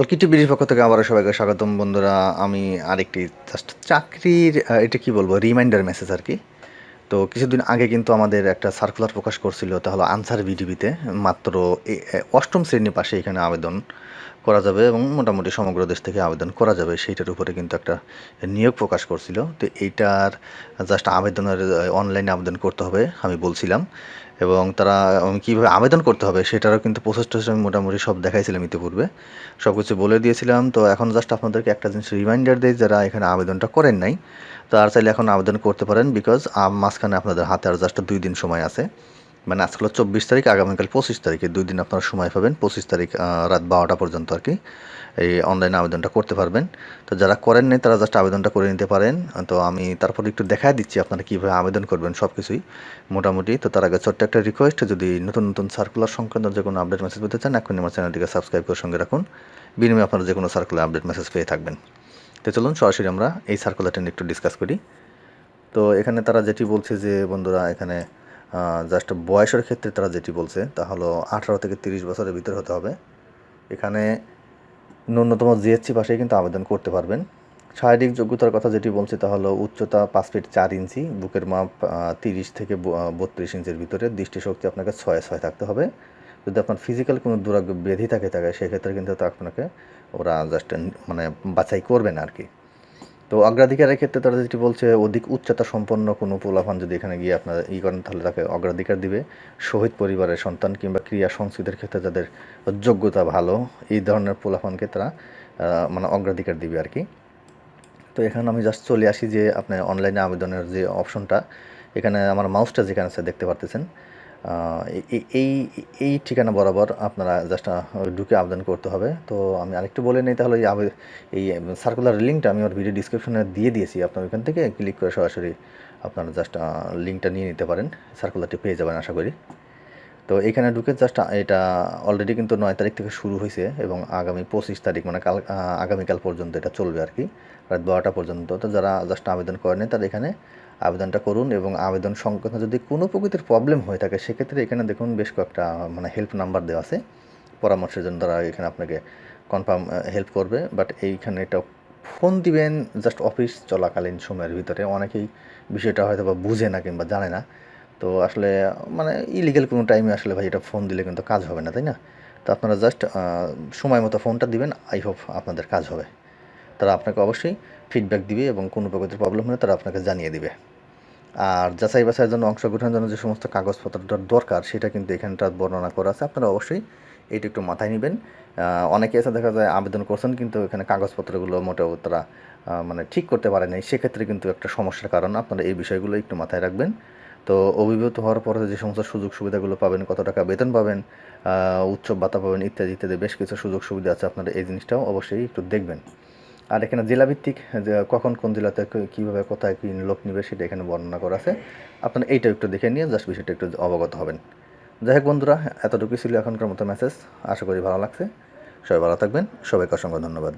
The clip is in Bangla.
অলকিটি বিডির পক্ষ থেকে আবারও সবাইকে স্বাগতম। বন্ধুরা, আমি আরেকটি জাস্ট চাকরির এটা কি বলব রিমাইন্ডার মেসেজ আর কি। তো কিছুদিন আগে কিন্তু আমাদের একটা সার্কুলার প্রকাশ করছিল, তা হলো আনসার ভিডিবিতে মাত্র অষ্টম শ্রেণি পাশে এখানে আবেদন করা যাবে এবং মোটামুটি সমগ্র দেশ থেকে আবেদন করা যাবে। সেইটার উপরে কিন্তু একটা নিয়োগ প্রকাশ করছিল। তো এইটার জাস্ট আবেদনের অনলাইনে আবেদন করতে হবে, আমি বলছিলাম। এবং তারা কীভাবে আবেদন করতে হবে সেটারও কিন্তু প্রসেস টসেস আমি মোটামুটি সব দেখাইছিলাম ইতিপূর্বে। সব কিছু বলে দিয়েছিলাম। তো এখন জাস্ট আপনাদেরকে একটা জিনিস রিমাইন্ডার দিই যারা এখানে আবেদনটা করেন নাই। তো আর চাইলে এখন আবেদন করতে পারেন বিকজ মাঝখানে আপনাদের হাতে আর জাস্ট দুই দিন সময় আছে। মানে আজকে হলো চব্বিশ তারিখ, আগামীকাল পঁচিশ তারিখে। দুই দিন আপনারা সময় পাবেন, পঁচিশ তারিখ রাত বারোটা পর্যন্ত আর কি। এই অনলাইনে আবেদনটা করতে পারবেন। তো যারা করেন নাই, তারা জাস্ট আবেদনটা করে নিতে পারেন। তো আমি তারপর একটু দেখায় দিচ্ছি আপনারা কীভাবে আবেদন করবেন সব কিছুই মোটামুটি তো তার আগে ছোট্ট একটা রিকোয়েস্ট যদি নতুন নতুন সার্কুলার সংক্রান্ত যে কোনো আপডেট মেসেজ পেতে চান এখন আমার চ্যানেলটিকে সাবস্ক্রাইব করে সঙ্গে রাখুন। বিনিময়ে আপনারা যে কোনো সার্কুলার আপডেট মেসেজ পেয়ে থাকবেন। তো চলুন সরাসরি আমরা এই সার্কুলারটা নিয়ে একটু ডিসকাস করি। তো এখানে তারা যেটি বলছে যে, বন্ধুরা, এখানে জাস্ট বয়সের ক্ষেত্রে তারা যেটি বলছে, তা হলো আঠারো থেকে তিরিশ বছরের ভিতরে হতে হবে। এখানে ন্যূনতম জিএসসি পাশেই কিন্তু আবেদন করতে পারবেন। শারীরিক যোগ্যতার কথা যেটি বলছে, তা হলো উচ্চতা পাঁচ ফিট চার ইঞ্চি, বুকের মাপ তিরিশ থেকে বত্রিশ ইঞ্চির ভিতরে দৃষ্টিশক্তি আপনাকে ছয় ছয় থাকতে হবে। যদি আপনার ফিজিক্যাল কোনো দুরাগ্য ব্যাধি থাকে থাকে, সেক্ষেত্রে কিন্তু আপনাকে ওরা জাস্ট মানে বাছাই করবে না আর কি। তো অগ্রাধিকারের ক্ষেত্রে তারা যেটি বলছে, অধিক উচ্চতা সম্পন্ন কোনো পোলাপান যদি এখানে গিয়ে আপনার ই করেন, তাহলে তাকে অগ্রাধিকার দিবে। শহীদ পরিবারের সন্তান কিংবা ক্রিয়া সংস্কৃতির ক্ষেত্রে যাদের যোগ্যতা ভালো, এই ধরনের পোলাফানকে তারা মানে অগ্রাধিকার দিবে আর কি। তো এখানে আমি জাস্ট চলে আসি যে, আপনার অনলাইনে আবেদনের যে অপশনটা এখানে আমার মাউসটা যেখানে আছে, দেখতে পারতেছেন। এই এই ঠিকানা বরাবর আপনারা জাস্ট ঢুকে আবেদন করতে হবে। তো আমি আরেকটু বলে নিই, তাহলে এই সার্কুলার লিঙ্কটা আমি ওর ভিডিও ডিসক্রিপশনে দিয়ে দিয়েছি। আপনার ওইখান থেকে ক্লিক করে সরাসরি আপনারা জাস্ট লিঙ্কটা নিয়ে নিতে পারেন। সার্কুলারটি পেয়ে যাবেন আশা করি। তো এখানে ঢুকে জাস্ট এটা অলরেডি কিন্তু নয় তারিখ থেকে শুরু হয়েছে এবং আগামী পঁচিশ তারিখ মানে কাল আগামীকাল পর্যন্ত এটা চলবে আর কি। রাত বারোটা পর্যন্ত। তো যারা জাস্ট আবেদন করেনি তারা এখানে আবেদনটা করুন এবং আবেদন সংক্রান্ত যদি কোনো প্রকৃতির প্রবলেম হয়ে থাকে, সেক্ষেত্রে এখানে দেখুন বেশ কয়েকটা মানে হেল্প নাম্বার দেওয়া আছে। পরামর্শের জন্য তারা এখানে আপনাকে কনফার্ম হেল্প করবে। বাট এইখানে এটা ফোন দিবেন জাস্ট অফিস চলাকালীন সময়ের ভিতরে। অনেকেই বিষয়টা হয়তো বা বুঝে না কিংবা জানে না। তো আসলে মানে ইলিগেল কোনো টাইমে আসলে ভাই এটা ফোন দিলে কিন্তু কাজ হবে না, তাই না? তো আপনারা জাস্ট সময় মতো ফোনটা দিবেন। আই হোপ আপনাদের কাজ হবে। তারা আপনাকে অবশ্যই ফিডব্যাক দিবে এবং কোনো প্রকৃতির প্রবলেম হলে তারা আপনাকে জানিয়ে দিবে। আর যাচাই বাছাইয়ের জন্য, অংশগ্রহণের জন্য যে সমস্ত কাগজপত্রটার দরকার, সেটা কিন্তু এখানটা বর্ণনা করা আছে। আপনারা অবশ্যই এইটা একটু মাথায় নেবেন। অনেকে এসে দেখা যায় আবেদন করছেন, কিন্তু এখানে কাগজপত্রগুলো মোটেও তারা মানে ঠিক করতে পারে নাই। সেক্ষেত্রে কিন্তু একটা সমস্যার কারণ। আপনারা এই বিষয়গুলো একটু মাথায় রাখবেন। তো অভিভূত হওয়ার পরে যে সমস্ত সুযোগ সুবিধাগুলো পাবেন, কত টাকা বেতন পাবেন উৎসব ভাতা পাবেন, ইত্যাদি ইত্যাদি, বেশ কিছু সুযোগ সুবিধা আছে। আপনারা এই জিনিসটাও অবশ্যই একটু দেখবেন। আর এখানে জেলাভিত্তিক কখন কোন জেলাতে কীভাবে কোথায় কী লোক নিবে সেটা এখানে বর্ণনা করা আছে। আপনারা এইটা একটু দেখে নিয়ে জাস্ট বিষয়টা একটু অবগত হবেন। যাই হোক বন্ধুরা, এতটুকুই ছিল এখনকার মতো মেসেজ আশা করি ভালো লাগছে। সবাই ভালো থাকবেন। সবাইকে অসংখ্য ধন্যবাদ।